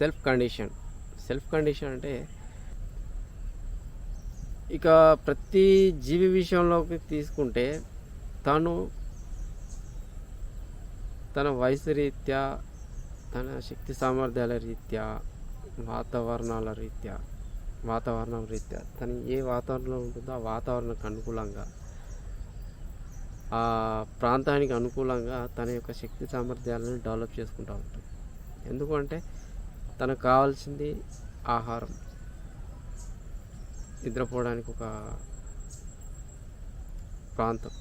Self condition. Self condition అంటే ఇక ప్రతి జీవి విషయంలోకి తీసుకుంటే తను తన వయసు రీత్యా తన శక్తి సామర్థ్యాల రీత్యా వాతావరణాల రీత్యా వాతావరణం రీత్యా తను ఏ వాతావరణంలో ఉంటుందో ఆ వాతావరణానికి అనుకూలంగా ఆ ప్రాంతానికి అనుకూలంగా తన యొక్క శక్తి సామర్థ్యాలను డెవలప్ చేసుకుంటూ ఉంటుంది ఎందుకంటే తనకు కావాల్సింది ఆహారం. నిద్రపోవడానికి ఒక ప్రాంతం.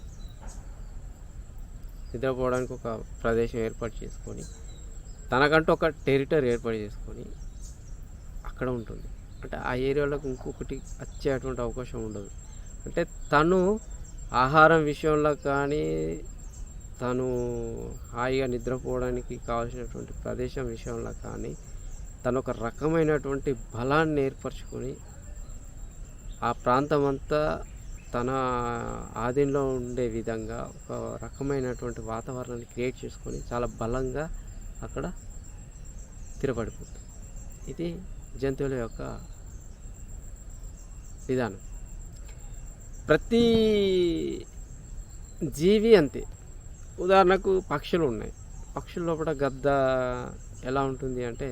నిద్రపోవడానికి ఒక ప్రదేశం ఏర్పాటు చేసుకొని తనకంటూ ఒక టెరిటరీ ఏర్పాటు చేసుకొని అక్కడ ఉంటుంది. అంటే ఆ ఏరియాలోకి ఇంకొకటి వచ్చేటువంటి అవకాశం ఉండదు. అంటే తను ఆహారం విషయంలో కానీ తను హాయిగా నిద్రపోవడానికి కావాల్సినటువంటి ప్రదేశం విషయంలో కానీ తను ఒక రకమైనటువంటి బలాన్ని ఏర్పరచుకొని ఆ ప్రాంతం అంతా తన ఆధీనంలో ఉండే విధంగా ఒక రకమైనటువంటి వాతావరణాన్ని క్రియేట్ చేసుకొని చాలా బలంగా అక్కడ స్థిరపడిపోతుంది. ఇది జంతువుల యొక్క విధానం. ప్రతి జీవి అంతే. ఉదాహరణకు పక్షులు ఉన్నాయి. పక్షుల లోపల గద్ద ఎలా ఉంటుంది అంటే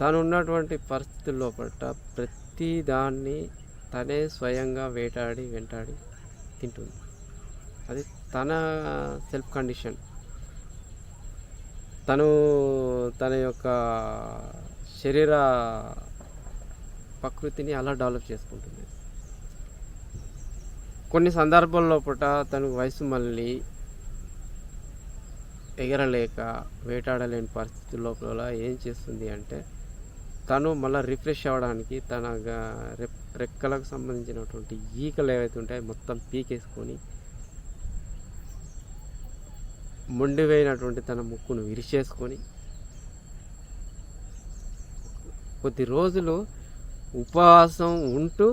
తను ఉన్నటువంటి పరిస్థితుల్లో పట్ట ప్రతి దాన్ని తనే స్వయంగా వేటాడి వెంటాడి తింటుంది. అది తన సెల్ఫ్ కండిషన్ తను తన యొక్క శరీర ప్రకృతిని అలా డెవలప్ చేసుకుంటుంది. కొన్ని సందర్భాల్లో పూట తను వయసు మళ్ళీ ఎగరలేక వేటాడలేని పరిస్థితి లోపల ఏం చేస్తుంది అంటే తను మళ్ళీ రిఫ్రెష్ అవ్వడానికి తన రెక్కలకు సంబంధించినటువంటి ఈకలు ఏవైతే ఉంటాయో మొత్తం పీకేసుకొని మొండివైనటువంటి తన ముక్కును విరిచేసుకొని కొద్ది రోజులు ఉపవాసం ఉంటూ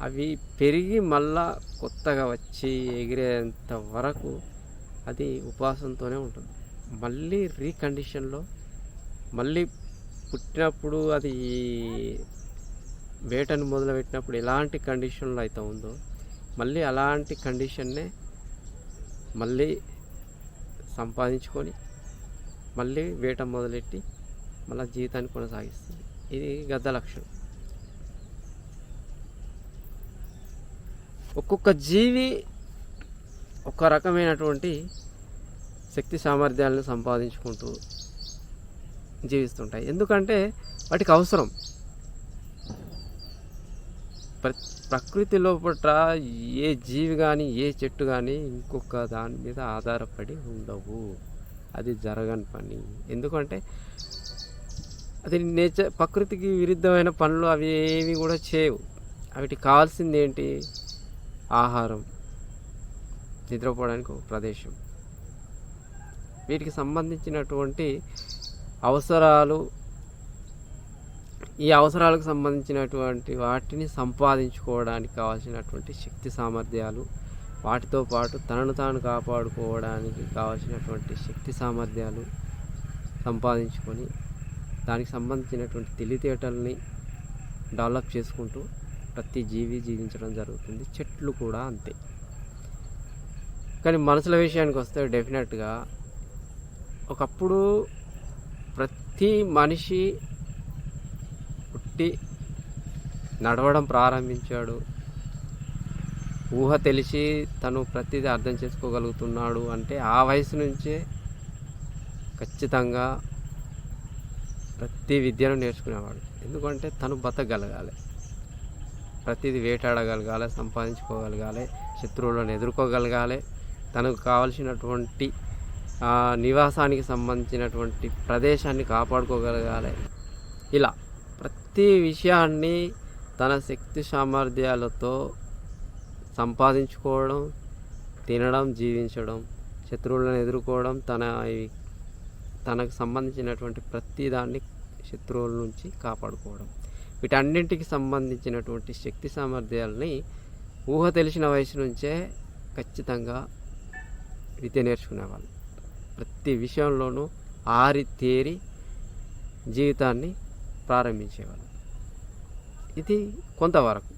అవి పెరిగి మళ్ళా కొత్తగా వచ్చి ఎగిరేంత వరకు అది ఉపవాసంతోనే ఉంటుంది. మళ్ళీ రీకండిషన్లో మళ్ళీ పుట్టినప్పుడు అది వేటను మొదలుపెట్టినప్పుడు ఎలాంటి కండిషన్లో అయితే ఉందో మళ్ళీ అలాంటి కండిషన్నే మళ్ళీ సంపాదించుకొని మళ్ళీ వేట మొదలెట్టి మళ్ళీ జీవితాన్ని కొనసాగిస్తుంది. ఇది గద్ద లక్షణం. ఒక్కొక్క జీవి ఒక రకమైనటువంటి శక్తి సామర్థ్యాలను సంపాదించుకుంటూ జీవిస్తుంటాయి. ఎందుకంటే వాటికి అవసరం. ప్ర ప్రకృతి లోపల ఏ జీవి కానీ ఏ చెట్టు కానీ ఇంకొక దాని మీద ఆధారపడి ఉండవు. అది జరగని పని. ఎందుకంటే అది నేచర్ ప్రకృతికి విరుద్ధమైన పనులు అవి ఏవి కూడా చేయవు. వాటికి కావాల్సింది ఏంటి ఆహారం. నిద్రపోవడానికి ఒక ప్రదేశం. వీటికి సంబంధించినటువంటి అవసరాలు ఈ అవసరాలకు సంబంధించినటువంటి వాటిని సంపాదించుకోవడానికి కావాల్సినటువంటి శక్తి సామర్థ్యాలు వాటితో పాటు తనను తాను కాపాడుకోవడానికి కావాల్సినటువంటి శక్తి సామర్థ్యాలు సంపాదించుకొని దానికి సంబంధించినటువంటి తెలివితేటల్ని డెవలప్ చేసుకుంటూ ప్రతి జీవి జీవించడం జరుగుతుంది. చెట్లు కూడా అంతే. కానీ మనసుల విషయానికి వస్తే డెఫినెట్గా ఒకప్పుడు ప్రతి మనిషి పుట్టి నడవడం ప్రారంభించాడు. ఊహ తెలిసి తను ప్రతిదీ అర్థం చేసుకోగలుగుతున్నాడు అంటే ఆ వయసు నుంచే ఖచ్చితంగా ప్రతి విద్యను నేర్చుకునేవాడు. ఎందుకంటే తను బతకగలగాలి. ప్రతిదీ వేటాడగలగాలి సంపాదించుకోగలగాలి శత్రువులను ఎదుర్కోగలగాలి. తనకు కావలసినటువంటి నివాసానికి సంబంధించినటువంటి ప్రదేశాన్ని కాపాడుకోగలగాలి. ఇలా ప్రతి విషయాన్ని తన శక్తి సామర్థ్యాలతో సంపాదించుకోవడం తినడం జీవించడం శత్రువులను ఎదుర్కోవడం తన ఈ- తనకు సంబంధించినటువంటి ప్రతి దాన్ని శత్రువుల నుంచి కాపాడుకోవడం. వీటన్నింటికి సంబంధించినటువంటి శక్తి సామర్థ్యాలని ఊహ తెలిసిన వయసు నుంచే ఖచ్చితంగా విద్య నేర్చుకునేవాళ్ళు. ప్రతి విషయంలోనూ ఆరి తేరి జీవితాన్ని ప్రారంభించేవాళ్ళు ఇది కొంతవరకు.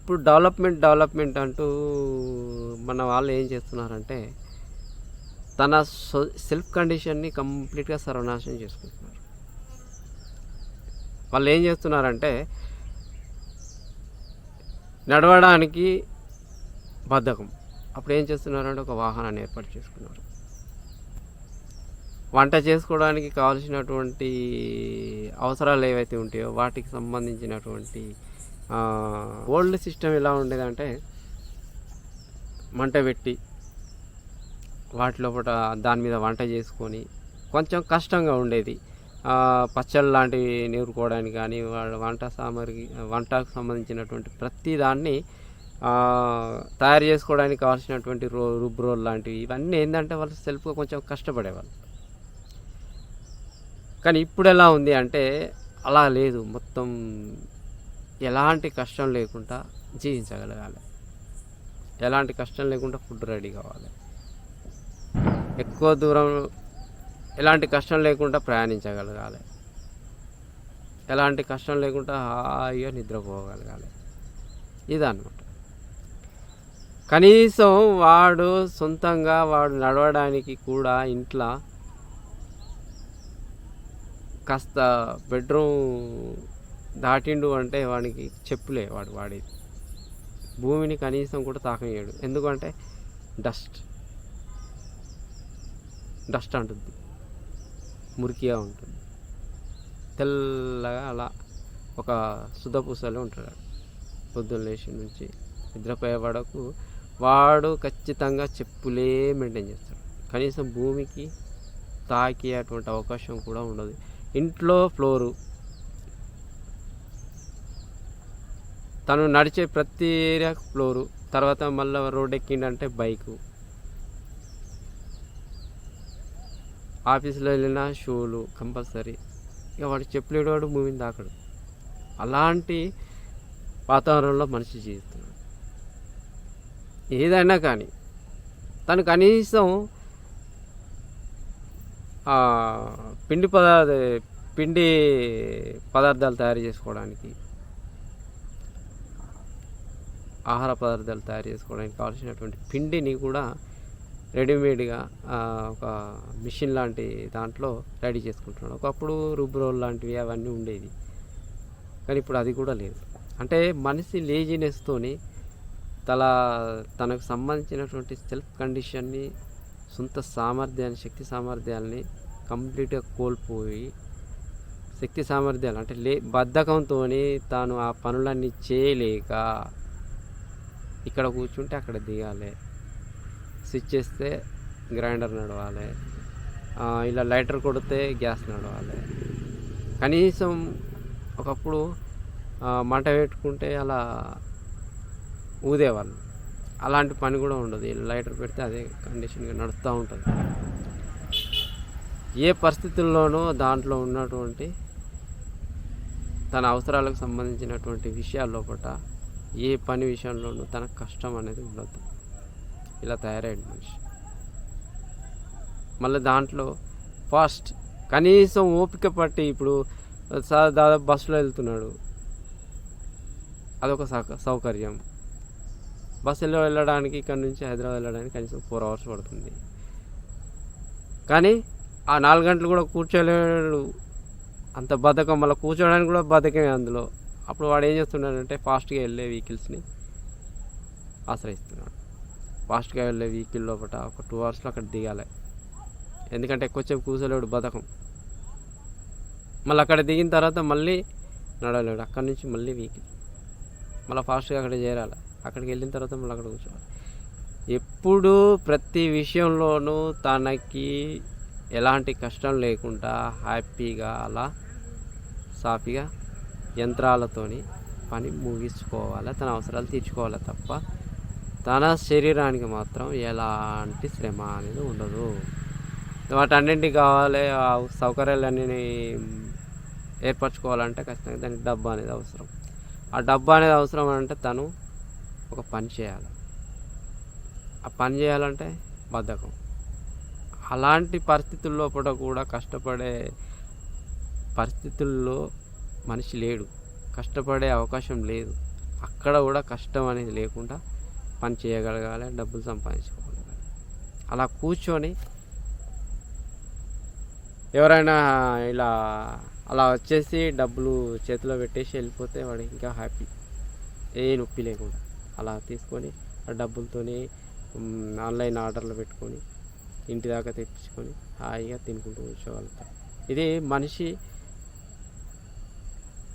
ఇప్పుడు డెవలప్మెంట్ డెవలప్మెంట్ అంటూ మన వాళ్ళు ఏం చేస్తున్నారంటే తన సో సెల్ఫ్ కండిషన్ని కంప్లీట్గా సర్వనాశనం చేసుకుంటున్నారు. వాళ్ళు ఏం చేస్తున్నారంటే నడవడానికి బద్ధకం. అప్పుడు ఏం చేస్తున్నారంటే ఒక వాహనాన్ని ఏర్పాటు చేసుకున్నారు. వంట చేసుకోవడానికి కావాల్సినటువంటి అవసరాలు ఏవైతే ఉంటాయో వాటికి సంబంధించినటువంటి ఓల్డ్ సిస్టమ్ ఎలా ఉండేదంటే మంట పెట్టి వాటి లోపల దాని మీద వంట చేసుకొని కొంచెం కష్టంగా ఉండేది. పచ్చళ్ళు లాంటివి నేర్చుకోవడానికి కానీ వాళ్ళ వంట సామాగ్రి వంటకు సంబంధించినటువంటి ప్రతి దాన్ని తయారు చేసుకోవడానికి కావాల్సినటువంటి రో రుబ్రోల్ లాంటివి ఇవన్నీ ఏంటంటే వాళ్ళు సెల్ఫ్గా కొంచెం కష్టపడేవాళ్ళు. కానీ ఇప్పుడు ఎలా ఉంది అంటే అలా లేదు. మొత్తం ఎలాంటి కష్టం లేకుండా జీవించగలగాలి. ఎలాంటి కష్టం లేకుండా ఫుడ్ రెడీ కావాలి. ఎక్కువ దూరం ఎలాంటి కష్టం లేకుండా ప్రయాణించగలగాలి. ఎలాంటి కష్టం లేకుండా హాయిగా నిద్రపోగలగాలి. ఇదన్నమాట. కనీసం వాడు సొంతంగా వాడు నడవడానికి కూడా ఇంట్లో కాస్త బెడ్రూమ్ దాటిండు అంటే వాడికి చెప్పులే వాడు వాడేది భూమిని కనీసం కూడా తాకనియడు ఎందుకంటే డస్ట్. డస్ట్ అంటుంది. మురికిగా ఉంటుంది. తెల్లగా అలా ఒక సుధపూసలో ఉంటాడు పొద్దున్న లేచి నుంచి నిద్రపోయే వరకు వాడు ఖచ్చితంగా చెప్పులే మెయింటైన్ చేస్తాడు. కనీసం భూమికి తాకేటువంటి అవకాశం కూడా ఉండదు. ఇంట్లో ఫ్లోరు. తను నడిచే ప్రతి ఏరియా ఫ్లోరు. తర్వాత మళ్ళీ రోడ్ ఎక్కిండంటే బైకు. ఆఫీస్లో వెళ్ళిన షూలు కంపల్సరీ. ఇక వాడు చెప్పులేడు వాడు మూవీని దాకడు అలాంటి వాతావరణంలో మనిషి జీవిస్తున్నాడు. ఏదైనా కానీ తను కనీసం పిండి పదార్థ పిండి పదార్థాలు తయారు చేసుకోవడానికి ఆహార పదార్థాలు తయారు చేసుకోవడానికి కావాల్సినటువంటి పిండిని కూడా రెడీమేడ్గా ఒక మిషన్ లాంటి దాంట్లో రెడీ చేసుకుంటున్నాడు. ఒకప్పుడు రుబ్బు రోల్ లాంటివి అవన్నీ ఉండేది కానీ ఇప్పుడు అది కూడా లేదు. అంటే మనిషి లేజినెస్తోని తల తనకు సంబంధించినటువంటి సెల్ఫ్ కండిషన్ని సొంత సామర్థ్యాన్ని శక్తి సామర్థ్యాలని కంప్లీట్గా కోల్పోయి శక్తి సామర్థ్యాలు అంటే లే బద్ధకంతో తాను ఆ పనులన్నీ చేయలేక ఇక్కడ కూర్చుంటే అక్కడ దిగాలి. స్విచ్ చేస్తే గ్రైండర్ నడవాలి. ఇలా లైటర్ కొడితే గ్యాస్ నడవాలి. కనీసం ఒకప్పుడు మంట పెట్టుకుంటే అలా ఊదేవాళ్ళు. అలాంటి పని కూడా ఉండదు. లైటర్ పెడితే అదే కండిషన్గా నడుస్తూ ఉంటుంది. ఏ పరిస్థితుల్లోనూ దాంట్లో ఉన్నటువంటి తన అవసరాలకు సంబంధించినటువంటి విషయాల లోపల ఏ పని విషయంలోనూ తనకు కష్టం అనేది ఉండదు. ఇలా తయారయ్యాడు మనిషి. మళ్ళీ దాంట్లో ఫాస్ట్ కనీసం ఓపిక పట్టి ఇప్పుడు దాదాపు బస్సులో వెళ్తున్నాడు. అదొక సౌకర్యం. బస్సులో వెళ్ళడానికి ఇక్కడ నుంచి హైదరాబాద్ వెళ్ళడానికి కనీసం ఫోర్ అవర్స్ పడుతుంది. కానీ ఆ నాలుగు గంటలు కూడా కూర్చోలేడు. అంత బద్ధకం మళ్ళీ కూర్చోడానికి కూడా బద్ధకమే అందులో. అప్పుడు వాడు ఏం చేస్తున్నాడంటే ఫాస్ట్గా వెళ్ళే వెహికల్స్ని ఆశ్రయిస్తున్నాడు. ఫాస్ట్గా వెళ్ళే వెహికల్ లోపల ఒక టూ అవర్స్లో అక్కడ దిగాలి. ఎందుకంటే ఎక్కువసేపు కూర్చోలేడు బతకం మళ్ళీ అక్కడ దిగిన తర్వాత మళ్ళీ నడవలేడు. అక్కడి నుంచి మళ్ళీ వెహికల్. మళ్ళీ ఫాస్ట్గా అక్కడ చేరాలి. అక్కడికి వెళ్ళిన తర్వాత మళ్ళీ అక్కడ కూర్చోవాలి. ఎప్పుడు ప్రతి విషయంలోనూ తనకి ఎలాంటి కష్టం లేకుండా హ్యాపీగా అలా సాఫీగా యంత్రాలతోని పని ముగించుకోవాలి తన అవసరాలు తీర్చుకోవాలి తప్ప తన శరీరానికి మాత్రం ఎలాంటి శ్రమ అనేది ఉండదు. వాటన్నింటికి కావాలి ఆ సౌకర్యాలన్నీ ఏర్పరచుకోవాలంటే ఖచ్చితంగా దానికి డబ్బు అనేది అవసరం. ఆ డబ్బు అనేది అవసరం అంటే తను ఒక పని చేయాలి. ఆ పని చేయాలంటే బద్ధకం. అలాంటి పరిస్థితుల్లో కూడా కూడా కష్టపడే పరిస్థితుల్లో మనిషి లేడు. కష్టపడే అవకాశం లేదు. అక్కడ కూడా కష్టం అనేది లేకుండా పని చేయగలగాలి డబ్బులు సంపాదించుకోగలగాలి అలా కూర్చొని ఎవరైనా ఇలా అలా వచ్చేసి డబ్బులు చేతిలో పెట్టేసి వెళ్ళిపోతే వాడు ఇంకా హ్యాపీ. ఏ నొప్పి లేకుండా. అలా తీసుకొని ఆ డబ్బులతోని ఆన్లైన్ ఆర్డర్లు పెట్టుకొని ఇంటి దాకా తెప్పించుకొని హాయిగా తినుకుంటూ కూర్చోగలుగుతాం. ఇది మనిషి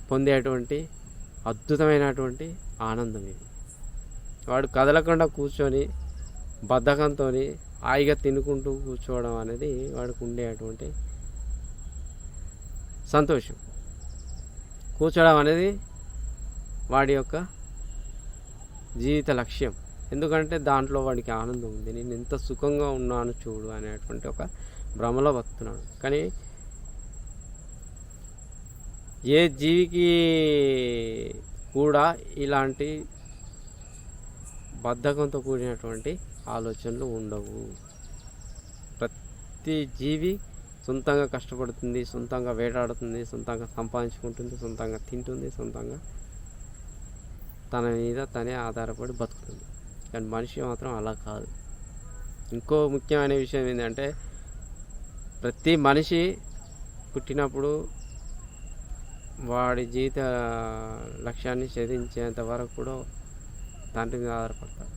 పొందేటువంటి అద్భుతమైనటువంటి ఆనందం ఇది. వాడు కదలకుండా కూర్చొని బద్ధకంతో హాయిగా తినుకుంటూ కూర్చోవడం అనేది వాడికి ఉండేటువంటి సంతోషం. కూర్చోవడం అనేది వాడి యొక్క జీవిత లక్ష్యం. ఎందుకంటే దాంట్లో వాడికి ఆనందం ఉంది. నేను ఎంత సుఖంగా ఉన్నాను చూడు అనేటువంటి ఒక భ్రమలో బతున్నాడు కానీ ఏ జీవికి కూడా ఇలాంటి బద్ధకంతో కూడినటువంటి ఆలోచనలు ఉండవు. ప్రతి జీవి సొంతంగా కష్టపడుతుంది సొంతంగా వేటాడుతుంది సొంతంగా సంపాదించుకుంటుంది సొంతంగా తింటుంది సొంతంగా తన మీద తనే ఆధారపడి బతుకుతుంది. కానీ మనిషి మాత్రం అలా కాదు. ఇంకో ముఖ్యమైన విషయం ఏంటంటే ప్రతి మనిషి పుట్టినప్పుడు వాడి జీవిత లక్ష్యాన్ని ఛేదించేంత వరకు కూడా తండ్రి మీద ఆధారపడతాడు.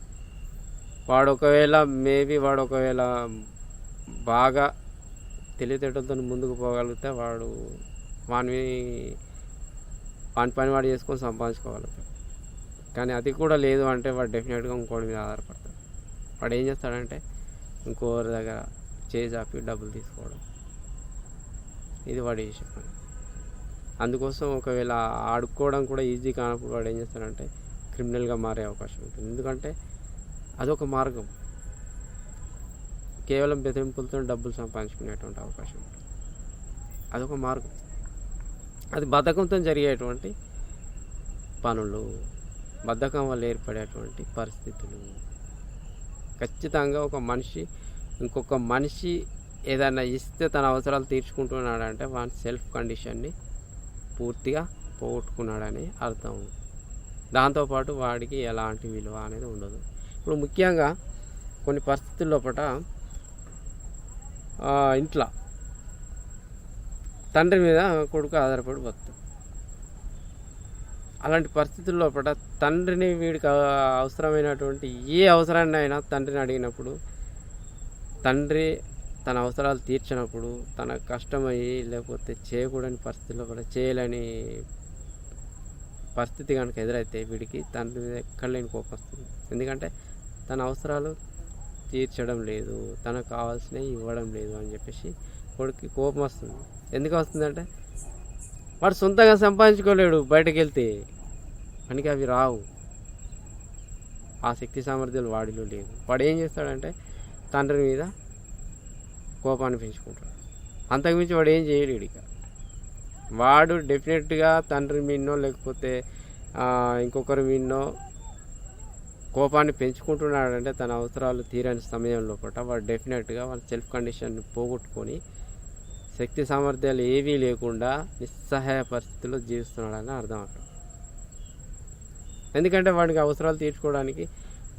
వాడు ఒకవేళ మేబీ వాడు ఒకవేళ బాగా తెలివితేటలతో ముందుకు పోగలిగితే వాడు వాని వాని పని వాడు చేసుకొని సంపాదించుకోగలుగుతాడు. కానీ అది కూడా లేదు అంటే వాడు డెఫినెట్గా ఇంకోటి మీద ఆధారపడతాడు. వాడు ఏం చేస్తాడంటే ఇంకోరి దగ్గర చేయి చాపి డబ్బులు తీసుకోవడం. ఇది వాడు చేసే పని అందుకోసం ఒకవేళ ఆడుకోవడం కూడా ఈజీ కానప్పుడు వాడు ఏం చేస్తాడంటే క్రిమినల్గా మారే అవకాశం ఉంటుంది. ఎందుకంటే అదొక మార్గం. కేవలం బెదిరింపులతో డబ్బులు సంపాదించుకునేటువంటి అవకాశం ఉంటుంది. అదొక మార్గం. అది బద్ధకంతో జరిగేటువంటి పనులు బద్ధకం వల్ల ఏర్పడేటువంటి పరిస్థితులు. ఖచ్చితంగా ఒక మనిషి ఇంకొక మనిషి ఏదైనా ఇస్తే తన అవసరాలు తీర్చుకుంటున్నాడంటే వాని సెల్ఫ్ కండిషన్ని పూర్తిగా పోగొట్టుకున్నాడని అర్థం. దాంతోపాటు వాడికి ఎలాంటి విలువ అనేది ఉండదు. ఇప్పుడు ముఖ్యంగా కొన్ని పరిస్థితుల లోపల ఇంట్లో తండ్రి మీద కొడుకు ఆధారపడి బతుకుతాడు. అలాంటి పరిస్థితుల్లో లోపల తండ్రిని వీడికి అవసరమైనటువంటి ఏ అవసరాన్ని అయినా తండ్రిని అడిగినప్పుడు తండ్రి తన అవసరాలు తీర్చినప్పుడు తన కష్టమయ్యి లేకపోతే చేయకూడని పరిస్థితుల్లో కూడా చేయలేని పరిస్థితి కనుక ఎదురైతే వీడికి తండ్రి మీద ఎక్కడలేని కోపం వస్తుంది. ఎందుకంటే తన అవసరాలు తీర్చడం లేదు తనకు కావాల్సినవి ఇవ్వడం లేదు అని చెప్పేసి కొడుకు కోపం వస్తుంది. ఎందుకు వస్తుందంటే వాడు సొంతంగా సంపాదించుకోలేడు బయటకు వెళ్తే మనకి అవి రావు. ఆ శక్తి సామర్థ్యాలు వాడిలో లేవు. వాడు ఏం చేస్తాడంటే తండ్రి మీద కోపాన్ని పెంచుకుంటాడు. అంతకుమించి వాడు ఏం చేయలేడు ఇక. వాడు డెఫినెట్గా తండ్రి మీన్నో లేకపోతే ఇంకొకరి మీన్నో కోపాన్ని పెంచుకుంటున్నాడంటే తన అవసరాలు తీరని సమయంలో పట వాడు డెఫినెట్గా వాళ్ళ సెల్ఫ్ కండిషన్ని పోగొట్టుకొని శక్తి సామర్థ్యాలు ఏవీ లేకుండా నిస్సహాయ పరిస్థితుల్లో జీవిస్తున్నాడని అర్థం అక్కడ. ఎందుకంటే వాడికి అవసరాలు తీర్చుకోవడానికి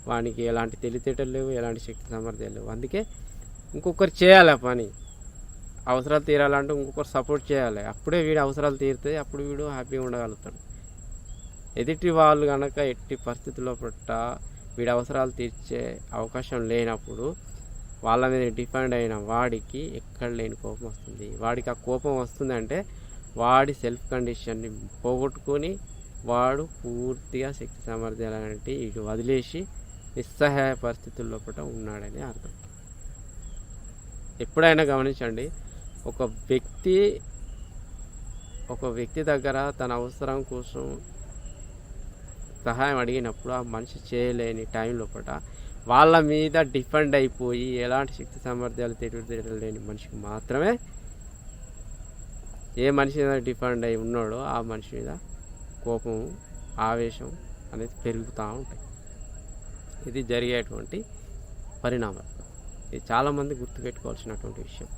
వానికి ఎలాంటి తెలివితేటలు లేవు ఎలాంటి శక్తి సామర్థ్యాలు లేవు. అందుకే ఇంకొకరు చేయాలి ఆ పని. అవసరాలు తీరాలంటే ఇంకొకరు సపోర్ట్ చేయాలి. అప్పుడే వీడు అవసరాలు తీరుతాయి అప్పుడు వీడు హ్యాపీగా ఉండగలుగుతాడు. ఎదుటి వాళ్ళు కనుక ఎట్టి పరిస్థితుల్లో పట్ట వీడి అవసరాలు తీర్చే అవకాశం లేనప్పుడు వాళ్ళ మీద డిపెండ్ అయిన వాడికి ఎక్కడ లేని కోపం వస్తుంది. వాడికి ఆ కోపం వస్తుందంటే వాడి సెల్ఫ్ కండిషన్ని పోగొట్టుకొని వాడు పూర్తిగా శక్తి సామర్థ్యాలు అనేవి ఇటు వదిలేసి నిస్సహాయ పరిస్థితుల్లో కూడా ఉన్నాడని అర్థం. ఎప్పుడైనా గమనించండి ఒక వ్యక్తి ఒక వ్యక్తి దగ్గర తన అవసరం కోసం సహాయం అడిగినప్పుడు ఆ మనిషి చేయలేని టైం లోపల వాళ్ళ మీద డిపెండ్ అయిపోయి ఎలాంటి శక్తి సామర్థ్యాలు తెలియలేని మనిషికి మాత్రమే ఏ మనిషి మీద డిపెండ్ అయి ఉన్నాడో ఆ మనిషి మీద కోపం ఆవేశం అనేది పెరుగుతూ ఉంటాయి. ఇది జరిగేటువంటి పరిణామం ఇది చాలామంది గుర్తుపెట్టుకోవాల్సినటువంటి విషయం.